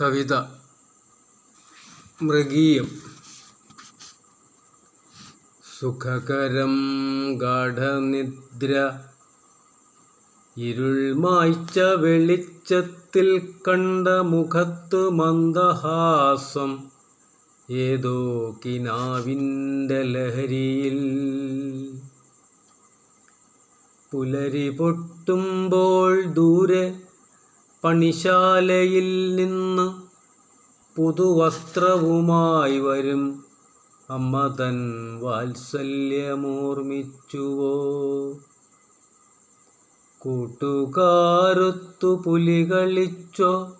കവിത മൃഗീയം സുഖകരം ഗാഠനിദ്ര ഇരുൾമായ്ച്ച വെളിച്ചത്തിൽ കണ്ട മുഖത്ത് മന്ദഹാസം ഏതോ കിനാവിന്റെ ലഹരിയിൽ. പുലരി പൊട്ടുമ്പോൾ ദൂരെ പണിശാലയിൽ നിന്ന് പുതുവസ്ത്രവുമായി വരും. അമ്മ തൻ വാത്സല്യമോർമ്മിച്ചുവോ? കൂട്ടുകാരൊത്തു പുലി കളിച്ചോ?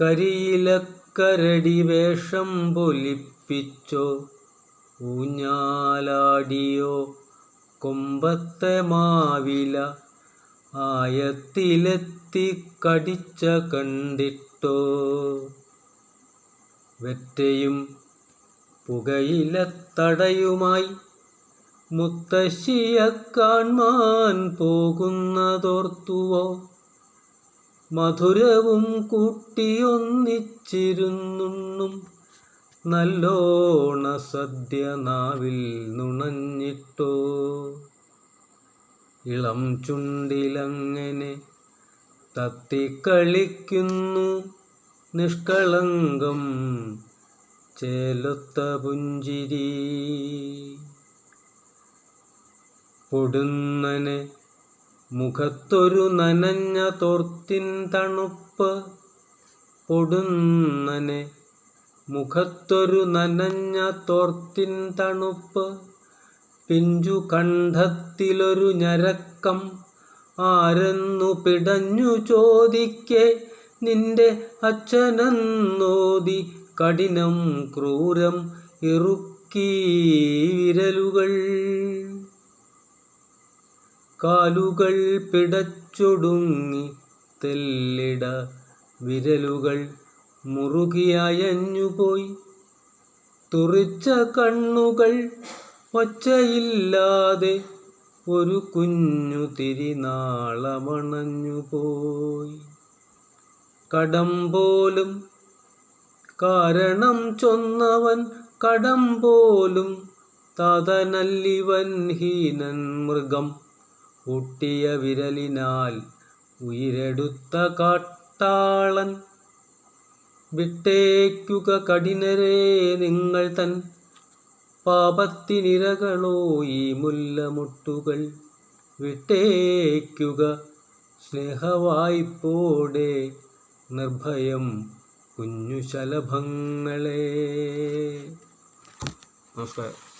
കരിയിലക്കരടി വേഷം പൊലിപ്പിച്ചോ? ഊഞ്ഞാലാടിയോ? കൊമ്പത്തെ മാവില ആയത്തിലെത്തി കടിച്ച കണ്ടിട്ടോ? വെറ്റയും പുകയിലത്തടയുമായി മുത്തശ്ശിയെ കാൺമാൻ പോകുന്നതോർത്തുവോ? മധുരവും കൂട്ടിയൊന്നിച്ചിരുന്നുണ്ണും നല്ലോണ സദ്യ നാവിൽ നുണഞ്ഞിട്ടോ? ഇളം ചുണ്ടിലങ്ങനെ തത്തിക്കളിക്കുന്നു. നിഷ്കളങ്കം ചേലൊത്ത പുഞ്ചിരി. പൊടുന്നനെ മുഖത്തൊരു നനഞ്ഞ തോർത്തിൻ തണുപ്പ്. പൊടുന്നനെ മുഖത്തൊരു നനഞ്ഞ തോർത്തിൻ തണുപ്പ്. പിഞ്ചു കണ്ഠത്തിലൊരു ഞരക്കം ആരെന്നു പിടഞ്ഞു ചോദിക്കെ നിന്റെ അച്ഛനെന്നോതി കഠിനം ക്രൂരം ഇറുക്കി വിരലുകൾ. കാലുകൾ പിടച്ചൊടുങ്ങി തെല്ലിട വിരലുകൾ മുറുകിയയഞ്ഞുപോയി. തുറിച്ച കണ്ണുകൾ ഒച്ചയില്ലാതെ ഒരു കുഞ്ഞു തിരിനാളമണഞ്ഞുപോയി കടം പോലും കാരണം ചൊന്നവൻ കടം പോലും തതനല്ലിവൻ ഹീനൻ മൃഗം ഒട്ടിയ വിരലിനാൽ ഉയരെടുത്ത കാട്ടാളൻ. വിട്ടേക്കുക കഠിനരേ നിങ്ങൾ തൻ പാപത്തിനിരകളോ ഈ മുല്ലമുട്ടുകൾ വിട്ടേക്കുക സ്നേഹവായ്പോടെ നിർഭയം കുഞ്ഞു ശലഭങ്ങളെ. നമസ്കാരം.